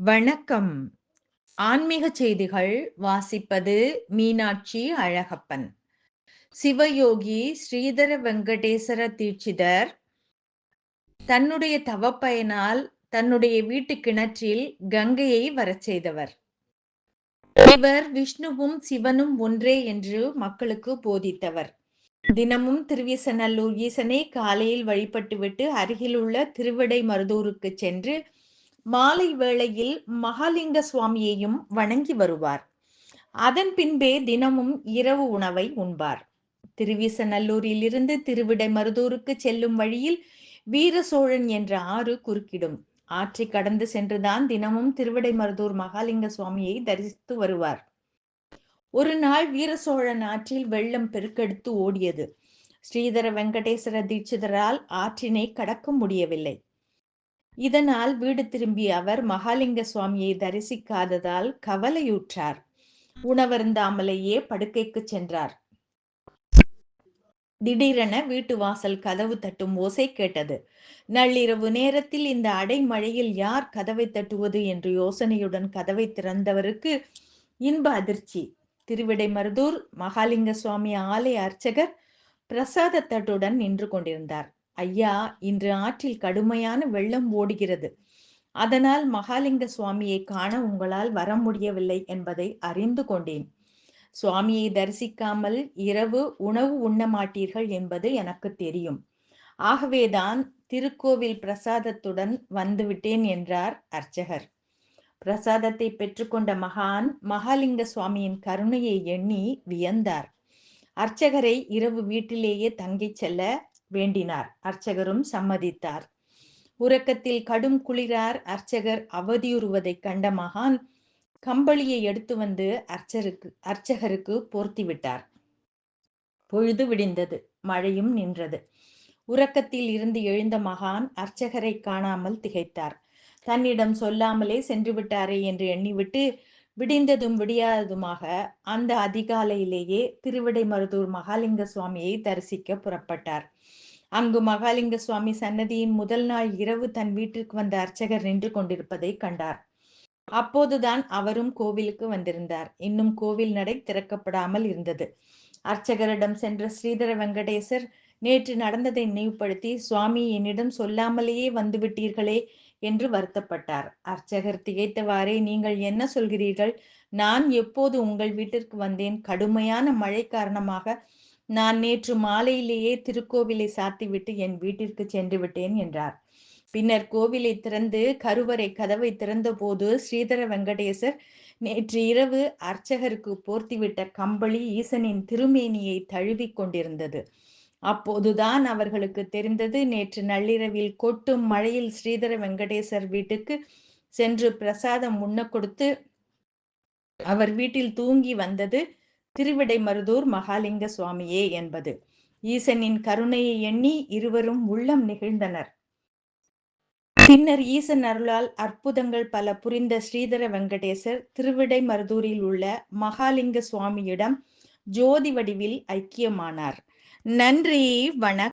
வணக்கம். ஆன்மீக செய்திகள் வாசிப்பது மீனாட்சி அழகப்பன். சிவயோகி ஸ்ரீதர வெங்கடேசர தீட்சிதர் தன்னுடைய தவப்பயனால் தன்னுடைய வீட்டு கிணற்றில் கங்கையை வரச் செய்தவர். இவர் விஷ்ணுவும் சிவனும் ஒன்றே என்று மக்களுக்கு போதித்தவர். தினமும் திருவிசநல்லூர் ஈசனை காலையில் வழிபட்டுவிட்டு அருகிலுள்ள திருவிடைமருதூருக்கு சென்று மாலை வேளையில் மகாலிங்க சுவாமியையும் வணங்கி வருவார். அதன் பின்பே தினமும் இரவு உணவை உண்பார். திருவிசநல்லூரிலிருந்து திருவிடை மருதூருக்கு செல்லும் வழியில் வீர சோழன் என்ற ஆறு குறுக்கிடும். ஆற்றை கடந்து சென்றுதான் தினமும் திருவிடை மருதூர் மகாலிங்க சுவாமியை தரிசித்து வருவார். ஒரு நாள் வீர சோழன் ஆற்றில் வெள்ளம் பெருக்கெடுத்து ஓடியது. ஸ்ரீதர வெங்கடேஸ்வர தீட்சிதரால் ஆற்றினை கடக்க முடியவில்லை. இதனால் வீடு திரும்பிய அவர் மகாலிங்க சுவாமியை தரிசிக்காததால் கவலையுற்றார். உணவருந்தாமலேயே படுக்கைக்கு சென்றார். திடீரென வீட்டு வாசல் கதவு தட்டும் ஓசை கேட்டது. நள்ளிரவு நேரத்தில் இந்த அடைமழையில் யார் கதவை தட்டுவது என்று யோசனையுடன் கதவை திறந்தவருக்கு இன்ப அதிர்ச்சி. திருவிடைமருதூர் மகாலிங்க சுவாமி ஆலய அர்ச்சகர் பிரசாத தட்டுடன் நின்று கொண்டிருந்தார். ஐயா இன்று ஆற்றில் கடுமையான வெள்ளம் ஓடுகிறது. அதனால் மகாலிங்க சுவாமியை காண உங்களால் வர முடியவில்லை என்பதை அறிந்து கொண்டேன். சுவாமியை தரிசிக்காமல் இரவு உணவு உண்ண மாட்டீர்கள் என்பது எனக்கு தெரியும். ஆகவேதான் திருக்கோவில் பிரசாதத்துடன் வந்துவிட்டேன் என்றார் அர்ச்சகர். பிரசாதத்தை பெற்றுக்கொண்ட மகான் மகாலிங்க சுவாமியின் கருணையை எண்ணி வியந்தார். அர்ச்சகரை இரவு வீட்டிலேயே தங்கிச் செல்ல வேண்டினார். அர்ச்சகரும் சம்மதித்தார். உறக்கத்தில் கடும் குளிரார் அர்ச்சகர் அவதியுறுவதைக் கண்ட மகான் கம்பளியை எடுத்து வந்து அர்ச்சருக்கு அர்ச்சகருக்கு போர்த்திவிட்டார். பொழுது விடிந்தது. மழையும் நின்றது. உறக்கத்தில் இருந்து எழுந்த மகான் அர்ச்சகரை காணாமல் திகைத்தார். தன்னிடம் சொல்லாமலே சென்று விட்டாரே என்று எண்ணிவிட்டு விடிந்ததும் விடியாததுமாக அந்த அதிகாலையிலேயே திருவிடைமருதூர் மகாலிங்க சுவாமியை தரிசிக்க புறப்பட்டார். அங்கு மகாலிங்க சுவாமி சன்னதியின் முதல் நாள் இரவு தன் வீட்டிற்கு வந்த அர்ச்சகர் நின்று கொண்டிருப்பதை கண்டார். அப்போதுதான் அவரும் கோவிலுக்கு வந்திருந்தார். இன்னும் கோவில் நடை திறக்கப்படாமல் இருந்தது. அர்ச்சகரிடம் சென்ற ஸ்ரீதர வெங்கடேசர் நேற்று நடந்ததை நினைவுபடுத்தி சுவாமி என்னிடம் சொல்லாமலேயே வந்துவிட்டீர்களே என்று வருத்தப்பட்டார். அர்ச்சகர் திகைத்தவாறே நீங்கள் என்ன சொல்கிறீர்கள்? நான் எப்போது உங்கள் வீட்டிற்கு வந்தேன்? கடுமையான மழை காரணமாக நான் நேற்று மாலையிலேயே திருக்கோவிலை சாத்திவிட்டு என் வீட்டிற்கு சென்று விட்டேன் என்றார். பின்னர் கோவிலை திறந்து கருவறை கதவை திறந்தபோது ஸ்ரீதர வெங்கடேசர் நேற்று இரவு அர்ச்சகருக்கு போர்த்திவிட்ட கம்பளி ஈசனின் திருமேனியை தழுவிக் கொண்டிருந்தது. அப்போதுதான் அவர்களுக்கு தெரிந்தது நேற்று நள்ளிரவில் கொட்டும் மழையில் ஸ்ரீதர வெங்கடேசர் வீட்டுக்கு சென்று பிரசாதம் உண்ண கொடுத்து அவர் வீட்டில் தூங்கி வந்தது திருவிடைமருதூர் மகாலிங்க சுவாமியே என்பது. ஈசனின் கருணையை எண்ணி இருவரும் உள்ளம் நிகழ்ந்தனர் பின்னர் ஈசன் அருளால் அற்புதங்கள் பல புரிந்த ஸ்ரீதர வெங்கடேசர் திருவிடைமருதூரில் உள்ள மகாலிங்க சுவாமியிடம் ஜோதி வடிவில் ஐக்கியமானார். நன்றி வணக்கம்.